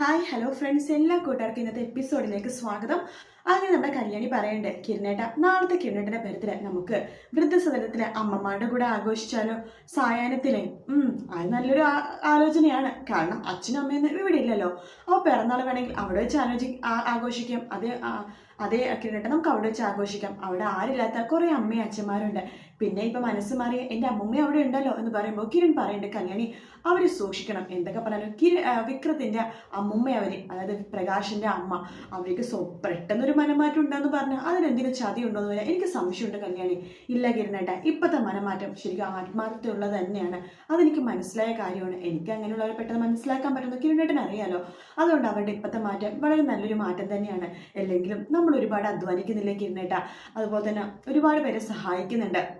Hi hello friends എല്ലാ കൂട്ടുകാർക്കും ഇന്നത്തെ എപ്പിസോഡിലേക്ക് സ്വാഗതം. അങ്ങനെ നമ്മുടെ കല്യാണി പറയണ്ടേ കിരണേട്ട നാളത്തെ കിരണേട്ടന്റെ ബർത്ത്ഡേ നമുക്ക് വൃദ്ധസദനത്തിലെ അമ്മമാരുടെ കൂടെ ആഘോഷിച്ചാലോ? സായാഹ്നത്തിലെ. അത് നല്ലൊരു ആലോചനയാണ്. കാരണം അച്ഛനും അമ്മയൊന്നും ഇവിടെ ഇല്ലല്ലോ. അപ്പോൾ പിറന്നാൾ വേണമെങ്കിൽ അവിടെ വെച്ച് ആലോചി ആഘോഷിക്കാം. അത് അതേ കിരണേട്ട നമുക്ക് അവിടെ വെച്ച് ആഘോഷിക്കാം. അവിടെ ആരില്ലാത്ത കുറേ അമ്മയും അച്ഛന്മാരുണ്ട്. പിന്നെ ഇപ്പൊ മനസ്സ് മാറി എന്റെ അമ്മമ്മ അവിടെ ഉണ്ടല്ലോ എന്ന് പറയുമ്പോൾ കിരൺ പറയുന്നുണ്ട് കല്യാണി അവരെ സൂക്ഷിക്കണം. എന്തൊക്കെ പറഞ്ഞാലും കിര വിക്രത്തിന്റെ അമ്മുമ്മ അതായത് പ്രകാശിന്റെ അമ്മ അവർക്ക് സ്വ പെട്ടെന്നൊരു മനമാറ്റം ഉണ്ടെന്ന് പറഞ്ഞാൽ അതിനെന്തെങ്കിലും ചതി ഉണ്ടോ എന്ന് പറയാം എനിക്ക് സംശയമുണ്ട് കല്യാണി. ഇല്ല കിരണേട്ട ഇപ്പോഴത്തെ മനമാറ്റം ശരിക്കും ആത്മാർത്ഥതയുള്ളത് തന്നെയാണ്. അതെനിക്ക് മനസ്സിലായ കാര്യമാണ്. എനിക്ക് അങ്ങനെയുള്ളവരെ പെട്ടെന്ന് മനസ്സിലാക്കാൻ പറ്റുന്ന കിരണേട്ടൻ അറിയാലോ. അതുകൊണ്ട് അവരുടെ ഇപ്പോഴത്തെ മാറ്റം വളരെ നല്ലൊരു മാറ്റം തന്നെയാണ്. അല്ലെങ്കിലും നമ്മൾ ഒരുപാട് അധ്വാനിക്കുന്നില്ല കിരണേട്ട? അതുപോലെ തന്നെ ഒരുപാട് പേരെ സഹായിക്കുന്നുണ്ട്.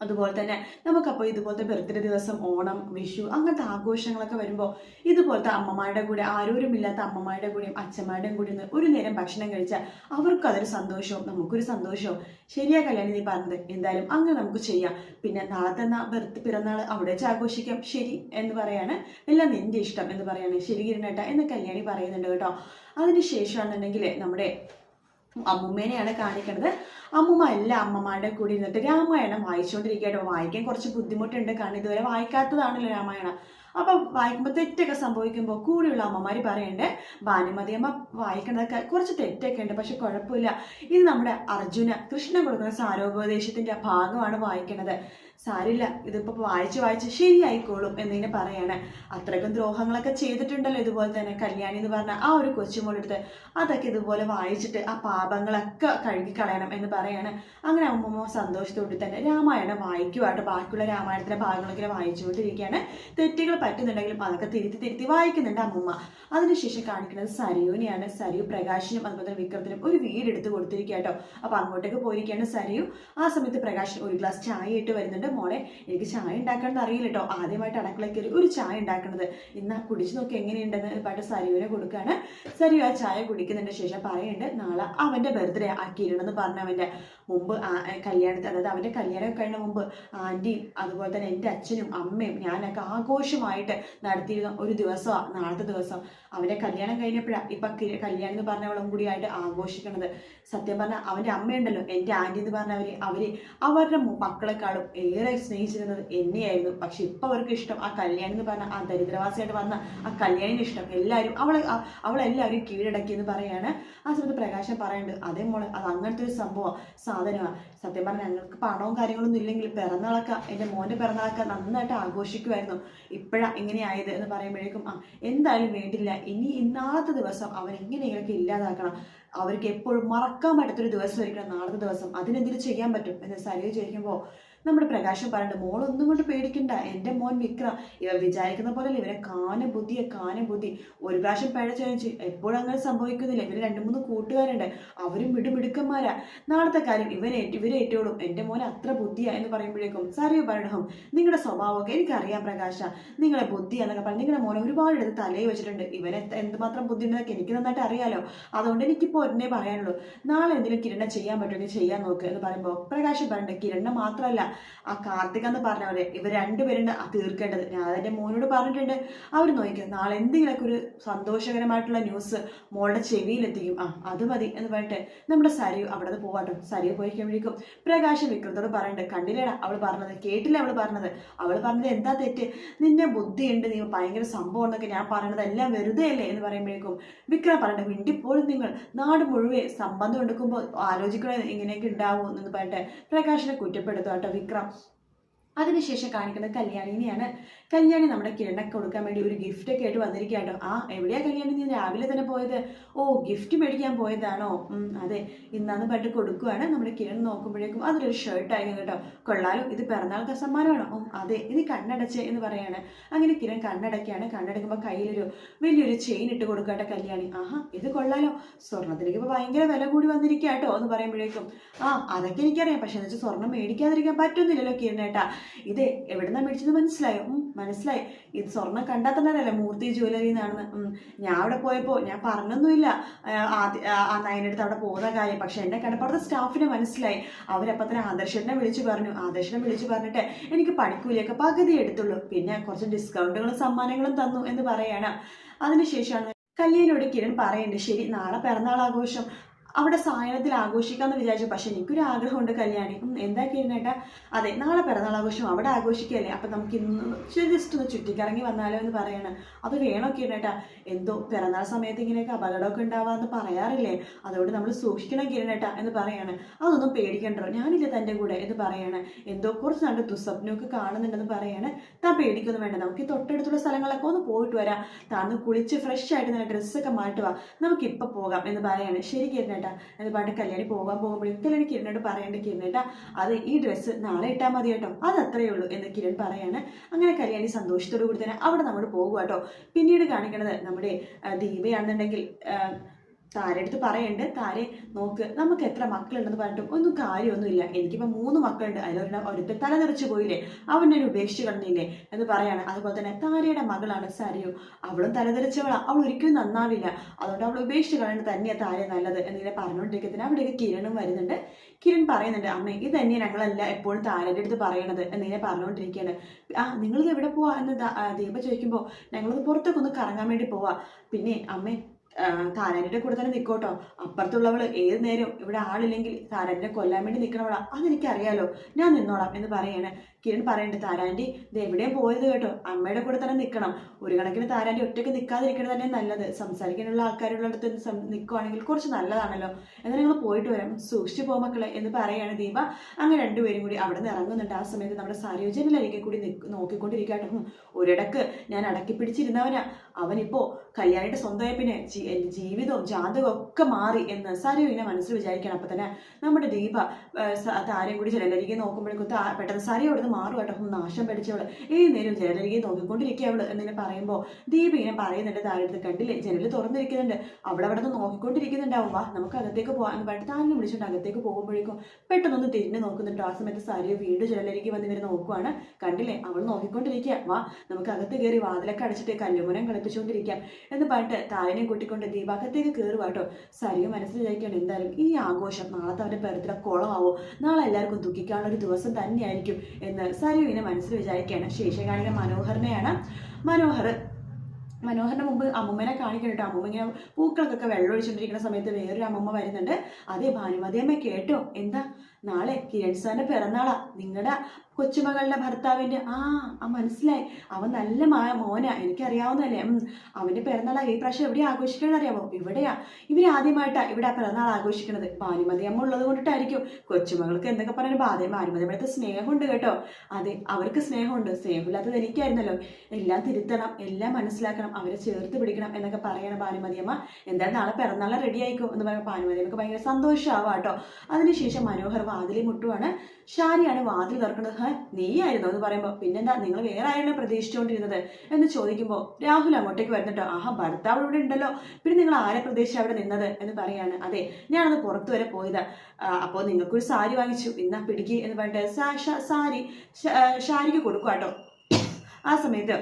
അതുപോലെ തന്നെ നമുക്കപ്പോൾ ഇതുപോലത്തെ ബർത്ത്ഡേ ദിവസം ഓണം വിഷു അങ്ങനത്തെ ആഘോഷങ്ങളൊക്കെ വരുമ്പോൾ ഇതുപോലത്തെ അമ്മമാരുടെ കൂടെ ആരോരുമില്ലാത്ത അമ്മമാരുടെ കൂടെയും അച്ഛന്മാരുടെയും കൂടി ഒരു നേരം ഭക്ഷണം കഴിച്ചാൽ അവർക്കും അതൊരു സന്തോഷവും നമുക്കൊരു സന്തോഷവും. ശരിയാ കല്യാണി നീ പറഞ്ഞത്. എന്തായാലും അങ്ങനെ നമുക്ക് ചെയ്യാം. പിന്നെ നാളത്തെ ബർത്ത് പിറന്നാൾ അവിടെ വെച്ച് ആഘോഷിക്കാം. ശരി എന്ന് പറയാണ്. എല്ലാം നിന്റെ ഇഷ്ടം എന്ന് പറയാണ്. ശരി കിരണേട്ട എന്ന് കല്യാണി പറയുന്നുണ്ട് കേട്ടോ. അതിന് ശേഷമാണെന്നുണ്ടെങ്കിൽ നമ്മുടെ അമ്മുമ്മേനെയാണ് കാണിക്കുന്നത് അമ്മുമ്മ എല്ലാ അമ്മമാരുടെ കൂടി ഇരുന്നിട്ട് രാമായണം വായിച്ചുകൊണ്ടിരിക്കുകയായിട്ട് വായിക്കാൻ കുറച്ച് ബുദ്ധിമുട്ടുണ്ട്. കാരണം ഇതുവരെ വായിക്കാത്തതാണല്ലോ രാമായണം. അപ്പൊ വായിക്കുമ്പോൾ തെറ്റൊക്കെ സംഭവിക്കുമ്പോൾ കൂടെയുള്ള അമ്മമാര് പറയണ്ടേ ഭാനുമതി അമ്മ വായിക്കണതൊക്കെ കുറച്ച് തെറ്റൊക്കെ ഉണ്ട് പക്ഷെ കുഴപ്പമില്ല. ഇത് നമ്മുടെ അർജുന കൃഷ്ണൻ കൊടുക്കുന്ന സാരോപദേശത്തിന്റെ ഭാഗമാണ് വായിക്കണത്. സാരില്ല ഇതിപ്പോ വായിച്ച് വായിച്ച് ശരിയായിക്കോളും എന്നിങ്ങനെ പറയാണ്. അത്രയ്ക്കും ദ്രോഹങ്ങളൊക്കെ ചെയ്തിട്ടുണ്ടല്ലോ ഇതുപോലെ തന്നെ കല്യാണി എന്ന് പറഞ്ഞ ആ ഒരു കൊച്ചുമോളെടുത്ത്. അതൊക്കെ ഇതുപോലെ വായിച്ചിട്ട് ആ പാപങ്ങളൊക്കെ കഴുകിക്കളയണം എന്ന് പറയാണ്. അങ്ങനെ അമ്മമ്മ സന്തോഷത്തോടെ തന്നെ രാമായണം വായിക്കുവായിട്ട് ബാക്കിയുള്ള രാമായണത്തിലെ ഭാഗങ്ങളൊക്കെ വായിച്ചുകൊണ്ടിരിക്കുകയാണ്. തെറ്റുകൾ പറ്റുന്നുണ്ടെങ്കിലും അതൊക്കെ തിരുത്തി തിരുത്തി വായിക്കുന്നുണ്ട് അമ്മമ്മ. അതിനുശേഷം കാണിക്കുന്നത് സരയുവിനെയാണ്. സരയു പ്രകാശിനും അതുപോലെ തന്നെ വിക്രത്തിനും ഒരു വീടെടുത്ത് കൊടുത്തിരിക്കുക കേട്ടോ അപ്പൊ അങ്ങോട്ടേക്ക് പോയിരിക്കുകയാണ് സരയു. ആ സമയത്ത് പ്രകാശൻ ഒരു ഗ്ലാസ് ചായ ഇട്ട് വരുന്നുണ്ട്. മോളെ. എനിക്ക് ചായ ഉണ്ടാക്കണമെന്ന് അറിയില്ല കേട്ടോ. ആദ്യമായിട്ട് അടക്കളയ്ക്ക് ഒരു ചായ ഉണ്ടാക്കുന്നത് ഇന്ന് കുടിച്ചു നോക്കി എങ്ങനെയുണ്ടെന്ന് പാട്ട് സരയുവിനെ കൊടുക്കുകയാണ് സരയു ആ ചായ കുടിക്കുന്നതിന്റെ ശേഷം പറയുന്നുണ്ട് നാളെ അവന്റെ ബർത്ത്ഡേ പറഞ്ഞു പറഞ്ഞവന്റെ മുമ്പ് കല്യാണത്തിന് അതായത് അവന്റെ കല്യാണം കഴിഞ്ഞ മുമ്പ് ആന്റിയും അതുപോലെ തന്നെ എന്റെ അച്ഛനും അമ്മയും ഞാനൊക്കെ ആഘോഷമായിട്ട് നടത്തിയിരുന്ന ഒരു ദിവസമാണ് നാളത്തെ ദിവസം. അവന്റെ കല്യാണം കഴിഞ്ഞപ്പോഴാണ് ഇപ്പൊ കല്യാണം എന്ന് പറഞ്ഞവളും കൂടിയായിട്ട് ആഘോഷിക്കണത്. സത്യം പറഞ്ഞാൽ അവന്റെ അമ്മയുണ്ടല്ലോ എന്റെ ആന്റി എന്ന് പറഞ്ഞവര് അവർ അവരുടെ മക്കളെക്കാളും ഏറെ സ്നേഹിച്ചിരുന്നത് എന്നെയായിരുന്നു. പക്ഷെ ഇപ്പൊ അവർക്ക് ഇഷ്ടം ആ കല്യാണം എന്ന് പറഞ്ഞ ആ ദരിദ്രവാസിയായിട്ട് വന്ന ആ കല്യാണിന് ഇഷ്ടം. എല്ലാവരും അവളെ അവളെല്ലാവരും കീഴടക്കി എന്ന് പറയാണ് ആ സമയത്ത് പ്രകാശം പറയുന്നുണ്ട് അതേ മോളെ അത് അങ്ങനത്തെ ഒരു സംഭവം സാധനമാണ് സത്യം പറഞ്ഞാൽ ഞങ്ങൾക്ക് പണവും കാര്യങ്ങളൊന്നും ഇല്ലെങ്കിൽ പിറന്നാളൊക്കെ എന്റെ മോന്റെ പിറന്നാളൊക്കെ നന്നായിട്ട് ആഘോഷിക്കുമായിരുന്നു ഇപ്പോഴാണ് ഇങ്ങനെ ആയത് എന്ന് പറയുമ്പോഴേക്കും ആ എന്തായാലും വേണ്ടില്ല. ഇനി ഇന്നാത്ത ദിവസം അവൻ എങ്ങനെയെങ്കിലൊക്കെ ഇല്ലാതാക്കണം. അവർക്ക് എപ്പോഴും മറക്കാൻ പറ്റാത്തൊരു ദിവസമായിരിക്കണം നാളത്തെ ദിവസം. അതിനെന്തെങ്കിലും ചെയ്യാൻ പറ്റും? എന്ന് സരിയ ചോദിക്കുമ്പോൾ നമ്മുടെ പ്രകാശം പറയണ്ട മോൾ ഒന്നും കൊണ്ട് പേടിക്കണ്ട. എന്റെ മോൻ വിക്ര ഇവർ വിചാരിക്കുന്ന പോലെ ഇവരെ കാന ബുദ്ധിയെ കാന ബുദ്ധി. ഒരു പ്രാവശ്യം പിഴ ചോദിച്ചു എപ്പോഴും അങ്ങനെ സംഭവിക്കുന്നില്ല. ഇവർ രണ്ട് മൂന്ന് കൂട്ടുകാരുണ്ട് അവരും വിടുമിടുക്കന്മാരാ നാളത്തെ കാര്യം ഇവരെ ഇവരെ ഏറ്റോളും എന്റെ മോൻ അത്ര ബുദ്ധിയാ എന്ന് പറയുമ്പോഴേക്കും സാറിയോ പറയണം നിങ്ങളുടെ സ്വഭാവമൊക്കെ എനിക്കറിയാം പ്രകാശ. നിങ്ങളെ ബുദ്ധി എന്നൊക്കെ പറഞ്ഞ് നിങ്ങളുടെ മോനെ ഒരുപാട് എടുത്ത് തലയിൽ വെച്ചിട്ടുണ്ട്. ഇവനെ എന്തുമാത്രം ബുദ്ധി ഉണ്ടെന്നൊക്കെ എനിക്ക് നന്നായിട്ട് അറിയാലോ. അതുകൊണ്ട് എനിക്കിപ്പോൾ ഒരെണ്ണേ പറയാനുള്ളൂ. നാളെ എന്തെങ്കിലും കിരണ ചെയ്യാൻ പറ്റുമെങ്കിൽ ചെയ്യാൻ നോക്കുക എന്ന് പറയുമ്പോൾ പ്രകാശം പറയണ്ട കിരണ മാത്രമല്ല ആ കാർത്തിക എന്ന് പറഞ്ഞവരെ ഇവർ രണ്ടുപേരും തീർക്കേണ്ടത്. ഞാൻ അതെന്റെ മോനോട് പറഞ്ഞിട്ടുണ്ട്. അവർ നോക്കിക്കാം നാളെ എന്തെങ്കിലുമൊക്കെ ഒരു സന്തോഷകരമായിട്ടുള്ള ന്യൂസ് മോളുടെ ചെവിയിലെത്തിക്കും. ആ അത് മതി എന്ന് പറഞ്ഞിട്ട് നമ്മുടെ സരിയു അവിടെ നിന്ന് പോവാട്ടോ. സരിയു പോയി കഴിയുമ്പോഴേക്കും പ്രകാശം വിക്രത്തോട് പറയണ്ട് കണ്ടില്ലേടാ അവൾ പറഞ്ഞത് കേട്ടില്ല അവൾ പറഞ്ഞത്? അവൾ പറഞ്ഞത് എന്താ തെറ്റ്? നിന്നെ ബുദ്ധിയുണ്ട് നീ ഭയങ്കര സംഭവം എന്നൊക്കെ ഞാൻ പറയണത് എല്ലാം വെറുതെ അല്ലേ? എന്ന് പറയുമ്പോഴേക്കും വിക്രം പറയണ്ട മിണ്ടിപ്പോഴും നിങ്ങൾ. നാട് മുഴുവൻ സംബന്ധം എടുക്കുമ്പോൾ ആലോചിക്കണേ ഇങ്ങനെയൊക്കെ ഉണ്ടാവും എന്ന് പറഞ്ഞിട്ട് പ്രകാശിനെ കുറ്റപ്പെടുത്തും കേട്ടോ. വിക്രം അതിനുശേഷം കാണിക്കുന്നത് കല്യാണിനെയാണ്. കല്യാണി നമ്മുടെ കിരണക്ക് കൊടുക്കാൻ വേണ്ടി ഒരു ഗിഫ്റ്റ് ഒക്കെ ആയിട്ട് വന്നിരിക്കുക ആ എവിടെയാ കല്യാണി നീ രാവിലെ തന്നെ പോയത്? ഓ ഗിഫ്റ്റ് മേടിക്കാൻ പോയതാണോ? അതെ. ഇന്നാന്ന് പറഞ്ഞിട്ട് കൊടുക്കുവാണ്. നമ്മുടെ കിരൺ നോക്കുമ്പോഴേക്കും അതിലൊരു ഷർട്ട് ആയിരുന്നു കേട്ടോ. കൊള്ളാലും ഇത് പിറന്നാൾക്ക് സമ്മാനമാണോ ഓ അതെ. ഇത് കണ്ണടച്ച് എന്ന് പറയാണ്. അങ്ങനെ കിരൺ കണ്ണടയ്ക്കാണ്. കണ്ണടയ്ക്കുമ്പോൾ കയ്യിലൊരു വലിയൊരു ചെയിൻ ഇട്ട് കൊടുക്കട്ടെ കല്യാണി. ആഹാ ഇത് കൊള്ളാലോ. സ്വർണത്തിലേക്ക് ഇപ്പോൾ ഭയങ്കര വില കൂടി വന്നിരിക്കുക കേട്ടോ എന്ന് പറയുമ്പോഴേക്കും. ആ അതൊക്കെ എനിക്കറിയാം. പക്ഷെ എന്ന് വെച്ചാൽ സ്വർണം മേടിക്കാതിരിക്കാൻ പറ്റുന്നില്ലല്ലോ കിരണേട്ടാ ഇത് എവിടുന്ന മേടിച്ചത് മനസ്സിലായോ? മനസ്സിലായി. ഇത് സ്വർണം കണ്ടാൽ തന്നെ അറിയാലോ മൂർത്തി ജ്വല്ലറി എന്നാണെന്ന് ഞാൻ അവിടെ പോയപ്പോൾ ഞാൻ പറഞ്ഞൊന്നുമില്ല. ആ, നയനടുത്ത് അവിടെ പോകുന്ന കാര്യം. പക്ഷെ എന്നെ കണ്ടപ്പോൾ അവിടുത്തെ സ്റ്റാഫിനെ മനസ്സിലായി. അവരപ്പം തന്നെ ആദർശനെ വിളിച്ചു പറഞ്ഞു. ആദർശനെ വിളിച്ചു പറഞ്ഞിട്ട് എനിക്ക് പണിക്കൂലിയൊക്കെ പകുതി എടുത്തുള്ളൂ. പിന്നെ കുറച്ച് ഡിസ്കൗണ്ടുകളും സമ്മാനങ്ങളും തന്നു എന്ന് പറയാണ്. അതിനുശേഷമാണ് കല്യാണിയോട് കിരൺ പറയുന്നുണ്ട് ശരി നാളെ പിറന്നാൾ ആഘോഷം അവിടെ സായനത്തിൽ ആഘോഷിക്കാമെന്ന് വിചാരിച്ചു. പക്ഷെ എനിക്കൊരു ആഗ്രഹമുണ്ട് കല്യാണി. എന്താ കിരണേട്ടാ അതെ നാളെ പിറന്നാൾ ആഘോഷം അവിടെ ആഘോഷിക്കുകയല്ലേ? അപ്പം നമുക്ക് ഇന്ന് ജസ്റ്റ് ഒന്ന് ചുറ്റിക്കറങ്ങി വന്നാലോ എന്ന് പറയണം. അത് വേണോ കിരണേട്ടാ എന്തോ പിറന്നാൾ സമയത്ത് ഇങ്ങനെയൊക്കെ അപകടമൊക്കെ ഉണ്ടാവാന്ന് പറയാറില്ലേ? അതുകൊണ്ട് നമ്മൾ സൂക്ഷിക്കണം കിരണേട്ടാ എന്ന് പറയാണ്. അതൊന്നും പേടിക്കണ്ടോ ഞാനില്ല തന്റെ കൂടെ എന്ന് പറയാണ്. എന്തോ കുറച്ച് നല്ല ദുസ്വപ്നമൊക്കെ കാണുന്നുണ്ടെന്ന് പറയാണ്. താൻ പേടിക്കൊന്നും വേണ്ട. നമുക്ക് ഈ തൊട്ടടുത്തുള്ള സ്ഥലങ്ങളൊക്കെ ഒന്ന് പോയിട്ട് വരാം. താന്ന് കുളിച്ച് ഫ്രഷ് ആയിട്ട് നല്ല ഡ്രസ്സൊക്കെ മാറ്റുക നമുക്ക് ഇപ്പം പോകാം എന്ന് പറയാണ്. ശരി കിരണേട്ടാ എന്ന് പാട്ട് കല്യാണി പോകാൻ പോകുമ്പോഴേക്കും കല്യാണി കിരണിനോട് പറയേണ്ട കിരണേട്ടാ അത് ഈ ഡ്രസ്സ് നാളെ ഇട്ടാൽ മതി കേട്ടോ. അത് ഉള്ളൂ എന്ന് കിരൺ പറയാണ്. അങ്ങനെ കല്യാണി സന്തോഷത്തോടു കൂടി തന്നെ അവിടെ നമ്മൾ പോകുക കേട്ടോ പിന്നീട് കാണിക്കുന്നത് നമ്മുടെ ദീപയാണെന്നുണ്ടെങ്കിൽ ആ, താരെ അടുത്ത് പറയുന്നുണ്ട് താരെ നോക്ക് നമുക്ക് എത്ര മക്കളുണ്ടെന്ന് പറഞ്ഞിട്ടും ഒന്നും കാര്യമൊന്നുമില്ല. എനിക്കിപ്പോൾ മൂന്ന് മക്കളുണ്ട്. അതിലൊരെണ്ണം ഒരുത്തൻ തല നിറച്ചു പോയില്ലേ? അവൻ എന്നെ ഉപേക്ഷിച്ച് കളഞ്ഞില്ലേ? എന്ന് പറയാണ്. അതുപോലെ തന്നെ താരയുടെ മകളാണ് സരിയു. അവളും തലതെറിച്ചവളാ അവൾ ഒരിക്കലും നന്നാവില്ല. അതുകൊണ്ട് അവൾ ഉപേക്ഷിച്ച് കളയേണ്ടത് തന്നെയാണ് താര നല്ലത് എന്നിങ്ങനെ പറഞ്ഞുകൊണ്ടിരിക്കുന്നതിന് അവിടേക്ക് കിരണും വരുന്നുണ്ട്. കിരൺ പറയുന്നുണ്ട് അമ്മ ഇത് തന്നെ ഞങ്ങളല്ല എപ്പോഴും താരയുടെ അടുത്ത് പറയണത് എന്നിങ്ങനെ പറഞ്ഞുകൊണ്ടിരിക്കുകയാണ് ആ നിങ്ങളിത് എവിടെ പോവാ? എന്ന് ദീപ ചോദിക്കുമ്പോൾ ഞങ്ങളത് പുറത്തൊക്കെ ഒന്ന് കറങ്ങാൻ വേണ്ടി പോവാ. പിന്നെ അമ്മേ താരാനിയുടെ കൂടെ തന്നെ നിൽക്കോട്ടോ അപ്പുറത്തുള്ളവൾ ഏത് നേരം ഇവിടെ ആളില്ലെങ്കിൽ താരാന്റെ കൊല്ലാൻ വേണ്ടി നിൽക്കണവളാ അതെനിക്കറിയാലോ. ഞാൻ നിന്നോളാം എന്ന് പറയാണ്. കിരൺ പറയണ്ട് താരാന്റെ ഇത് എവിടെയും പോയത് കേട്ടോ? അമ്മയുടെ കൂടെ തന്നെ നിൽക്കണം ഒരു കണക്കിന് താരാന്റെ ഒറ്റയ്ക്ക് നിൽക്കാതിരിക്കുന്നത് തന്നെ നല്ലത്. സംസാരിക്കാനുള്ള ആൾക്കാരുള്ള അടുത്ത് നിൽക്കുവാണെങ്കിൽ കുറച്ച് നല്ലതാണല്ലോ. എന്നാൽ നിങ്ങൾ പോയിട്ട് വരാം. സൂക്ഷിച്ചു പോ മക്കളെ എന്ന് പറയാണ് ദീപ. അങ്ങനെ രണ്ടുപേരും കൂടി അവിടെ നിന്ന് ഇറങ്ങുന്നുണ്ട്. ആ സമയത്ത് നമ്മുടെ സരോജനിലരികെ കൂടി നിക്ക് നോക്കിക്കൊണ്ടിരിക്കട്ടെ ഒരിടക്ക് ഞാൻ അടക്കി പിടിച്ചിരുന്നവനാ. അവനിപ്പോ കല്യാണിയുടെ സ്വന്തമായി പിന്നെ ജീവിതവും ജാതകവും ഒക്കെ മാറി എന്ന് സാരോ ഇങ്ങനെ മനസ്സിൽ വിചാരിക്കണം അപ്പൊ തന്നെ നമ്മുടെ ദീപ താരം കൂടി ജലലരികെ നോക്കുമ്പോഴേക്കും പെട്ടെന്ന് സരയു അവിടുന്ന് മാറും കേട്ടോ. നാശം പഠിച്ചവൾ ഏത് നേരം ജലലരികെ നോക്കിക്കൊണ്ടിരിക്കുക അവൾ എന്നിങ്ങനെ പറയുമ്പോൾ ദീപ ഇങ്ങനെ പറയുന്നുണ്ട്. താഴെടുത്ത് കണ്ടില്ലേ? ജനൽ തുറന്നിരിക്കുന്നുണ്ട്. അവൾ അവിടെ നിന്ന് നോക്കിക്കൊണ്ടിരിക്കുന്നുണ്ടാവും വാ നമുക്ക് അകത്തേക്ക് പോകാൻ പറ്റും താനെ വിളിച്ചിട്ട് അകത്തേക്ക് പോകുമ്പോഴേക്കും പെട്ടെന്നൊന്ന് തിരിഞ്ഞ് നോക്കുന്നുണ്ട്. ആ സമയത്ത് സാരി വീണ്ടും ജനലിലേക്ക് വന്ന് ഇവരെ നോക്കുവാണ്. കണ്ടില്ലേ? അവൾ നോക്കിക്കൊണ്ടിരിക്കുക. വാ നമുക്ക് അകത്ത് കയറി വാതിലൊക്കെ അടച്ചിട്ട് കല്ലുമുരം കളിപ്പിച്ചുകൊണ്ടിരിക്കാം. എന്ന് പറഞ്ഞിട്ട് താരനെ കൂട്ടിക്കൊണ്ട് ദീപാക്കത്തേക്ക് കയറുക കേട്ടോ. സരിയോ മനസ്സിൽ വിചാരിക്കുകയാണ് എന്തായാലും ഈ ആഘോഷം നാളത്തെ അവന്റെ പേരത്തിലെ കുളമാവോ? നാളെ എല്ലാവർക്കും ദുഃഖിക്കാനുള്ള ഒരു ദിവസം തന്നെയായിരിക്കും. എന്ന് ഇങ്ങനെ മനസ്സിൽ വിചാരിക്കുകയാണ്. ശേഷം കാണിക്കുന്ന മനോഹരനെയാണ് മനോഹർ. മനോഹറിന്റെ മുമ്പ് അമ്മൂമ്മനെ കാണിക്കണം കേട്ടോ അമ്മൂമ്മ ഇങ്ങനെ പൂക്കൾക്കൊക്കെ വെള്ളം ഒഴിച്ചുകൊണ്ടിരിക്കുന്ന സമയത്ത് വേറൊരു അമ്മമ്മ വരുന്നുണ്ട്. അതേ ഭാനുമതിയമ്മ കേട്ടോ. എന്താ? നാളെ കിരൺ സാറിന്റെ പിറന്നാളാ. നിങ്ങളുടെ കൊച്ചുമകളുടെ ഭർത്താവിന്റെ ആ ആ മനസ്സിലായി. അവൻ നല്ല മാ മോനാ എനിക്കറിയാവുന്നതല്ലേ. അവന്റെ അവന്റെ പിറന്നാളാ ഈ പ്രാവശ്യം എവിടെയാ ആഘോഷിക്കണമെന്ന് അറിയാമോ ഇവിടെയാ. ഇവർ ആദ്യമായിട്ടാ ഇവിടെ പിറന്നാൾ ആഘോഷിക്കുന്നത് ഭാനുമതി അമ്മ ഉള്ളത് കൊണ്ടിട്ടായിരിക്കും. കൊച്ചുമകൾക്ക് എന്തൊക്കെ പറഞ്ഞാലും ബാധ്യം ഭാനുമതി അമ്മയുടെ സ്നേഹമുണ്ട് കേട്ടോ. അതെ അവർക്ക് സ്നേഹമുണ്ട്. സ്നേഹമില്ലാത്തത് എനിക്കായിരുന്നല്ലോ. എല്ലാം തിരുത്തണം എല്ലാം മനസ്സിലാക്കണം അവരെ ചേർത്ത് പിടിക്കണം എന്നൊക്കെ പറയണം ഭാനുമതി അമ്മ. എന്തായാലും നാളെ പിറന്നാളെ റെഡി ആയിക്കോ എന്ന് പറയുമ്പോൾ ഭാനുമതി അമ്മയ്ക്ക് ഭയങ്കര സന്തോഷമാവാം കേട്ടോ. അതിനുശേഷം മനോഹർ വാതിലി മുട്ടുവാണ്. ഷാരിയാണ് വാതിൽ തുറക്കുന്നത്. ഹേ നീയായിരുന്നോ എന്ന് പറയുമ്പോൾ പിന്നെന്താ നിങ്ങൾ വേറെ ആരെയാണ് പ്രതീക്ഷിച്ചുകൊണ്ടിരുന്നത്? എന്ന് ചോദിക്കുമ്പോൾ രാഹുൽ അങ്ങോട്ടേക്ക് വരുന്നുണ്ടോ. ആഹാ ഭർത്താവ് ഇവിടെ ഉണ്ടല്ലോ. പിന്നെ നിങ്ങൾ ആരെ പ്രതീക്ഷിച്ച് അവിടെ നിന്നത്? എന്ന് പറയാണ്. അതെ ഞാനത് പുറത്തു വരെ പോയത്. അപ്പോൾ നിങ്ങൾക്കൊരു സാരി വാങ്ങിച്ചു. ഇന്നാ പിടിക്കുക എന്ന് പറഞ്ഞിട്ട് സാരി ഷാരിക്ക് കൊടുക്കുക കേട്ടോ ആ സമയത്ത്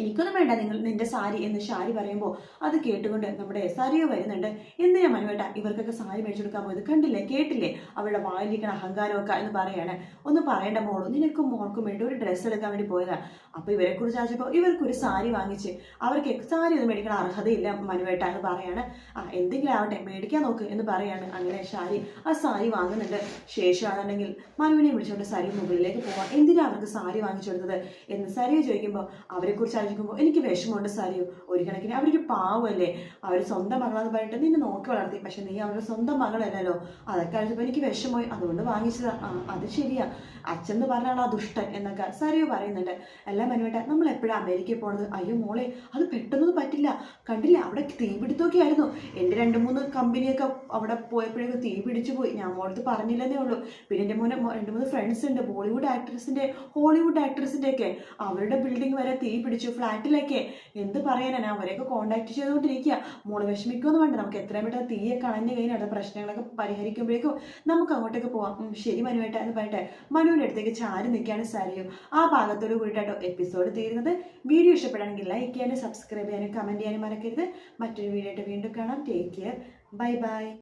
എനിക്കൊന്നും വേണ്ട നിങ്ങൾ നിന്റെ സാരി എന്ന് ഷാരി പറയുമ്പോൾ അത് കേട്ടുകൊണ്ട് നമ്മുടെ സാരിയോ വരുന്നുണ്ട്. എന്തിനാ മനുവേട്ട? ഇവർക്കൊക്കെ സാരി മേടിച്ചു കൊടുക്കാൻ പോയത് കണ്ടില്ലേ? കേട്ടില്ലേ? അവളുടെ വായിലിരിക്കണ അഹങ്കാരമൊക്കെ എന്ന് പറയാണ്. ഒന്ന് പറയേണ്ട മോളും നിനക്കും മോൾക്കും വേണ്ടി ഒരു ഡ്രസ്സ് എടുക്കാൻ വേണ്ടി പോയതാ. അപ്പൊ ഇവരെ കുറിച്ച് ചോദിച്ചപ്പോൾ ഇവർക്കൊരു സാരി വാങ്ങിച്ച് അവർക്ക് സാരി ഒന്നും മേടിക്കണ അർഹതയില്ല മനുവേട്ട എന്ന് പറയാണ്. ആ എന്തെങ്കിലും ആവട്ടെ മേടിക്കാൻ നോക്ക് എന്ന് പറയാണ്. അങ്ങനെ ഷാരി ആ സാരി വാങ്ങുന്നുണ്ട്. ശേഷമാണെന്നുണ്ടെങ്കിൽ മനുവിനെ വിളിച്ചുകൊണ്ട് സാരി മുകളിലേക്ക് പോവാം. എന്തിനാ അവർക്ക് സാരി വാങ്ങിച്ചു കൊടുത്തത് എന്ന് സാരി ചോദിക്കുമ്പോൾ അവരെ കുറിച്ച് ആലോചിക്കുമ്പോൾ എനിക്ക് വിഷമമുണ്ട് സാരിയോ ഒരു കണക്കിന് അവരൊരു പാവമല്ലേ അവർ സ്വന്തം മകളാന്ന് പറഞ്ഞിട്ട് നിന്നെ നോക്കി വളർത്തി. പക്ഷെ നീ അവരുടെ സ്വന്തം മകളല്ലല്ലോ. അതൊക്കെ അഴിച്ചപ്പോൾ എനിക്ക് വിഷമമായി. അതുകൊണ്ട് വാങ്ങിച്ചതാ. അത് ശരിയാ. അച്ഛൻ എന്ന് പറഞ്ഞാൽ ആ ദുഷ്ടൻ എന്നൊക്കെ സരിയോ പറയുന്നുണ്ട്. എല്ലാം മനുവേട്ട നമ്മൾ എപ്പോഴും അമേരിക്കയിൽ പോണത്? അയ്യോ മോളെ അത് പെട്ടെന്ന് പറ്റില്ല. കണ്ടില്ല അവിടെ തീ പിടുത്തൊക്കെ ആയിരുന്നു. എന്റെ രണ്ട് മൂന്ന് കമ്പനിയൊക്കെ അവിടെ പോയപ്പോഴേക്കും തീ പിടിച്ചു പോയി. ഞാൻ മോളത്ത് പറഞ്ഞില്ലെന്നേ ഉള്ളൂ. പിന്നെ എന്റെ മോനെ രണ്ട് മൂന്ന് ഫ്രണ്ട്സ് ഉണ്ട്. ബോളിവുഡ് ആക്ട്രസിന്റെ ഹോളിവുഡ് ആക്ട്രസിന്റെ ഒക്കെ അവരുടെ ബിൽഡിംഗ് വരെ തീ പിടിച്ചു ഫ്ലാറ്റിലൊക്കെ. എന്ത് പറയാനാണ് അവരെയൊക്കെ കോൺടാക്ട് ചെയ്തുകൊണ്ടിരിക്കുക മോൾ വിഷമിക്കുമെന്ന് വേണ്ട. നമുക്ക് എത്രയും പെട്ടെന്ന് തീയൊക്കെ അണഞ്ഞു കഴിഞ്ഞാൽ പ്രശ്നങ്ങളൊക്കെ പരിഹരിക്കുമ്പോഴേക്കും നമുക്ക് അങ്ങോട്ടേക്ക് പോവാം ശരി മനുവേട്ട പറയട്ടെ മനുവിന്റെ അടുത്തേക്ക് ചാരി നിൽക്കുകയാണ് സാരിയും. ആ ഭാഗത്തോട് കൂടിയിട്ടോ എപ്പിസോഡ് തീരുന്നത്. വീഡിയോ ഇഷ്ടപ്പെടുകയാണെങ്കിൽ ലൈക്ക് ചെയ്യാനും സബ്സ്ക്രൈബ് ചെയ്യാനും കമന്റ് ചെയ്യാനും മറക്കരുത്. മറ്റൊരു വീഡിയോ ആയിട്ട് വീണ്ടും കാണാം. Take care bye bye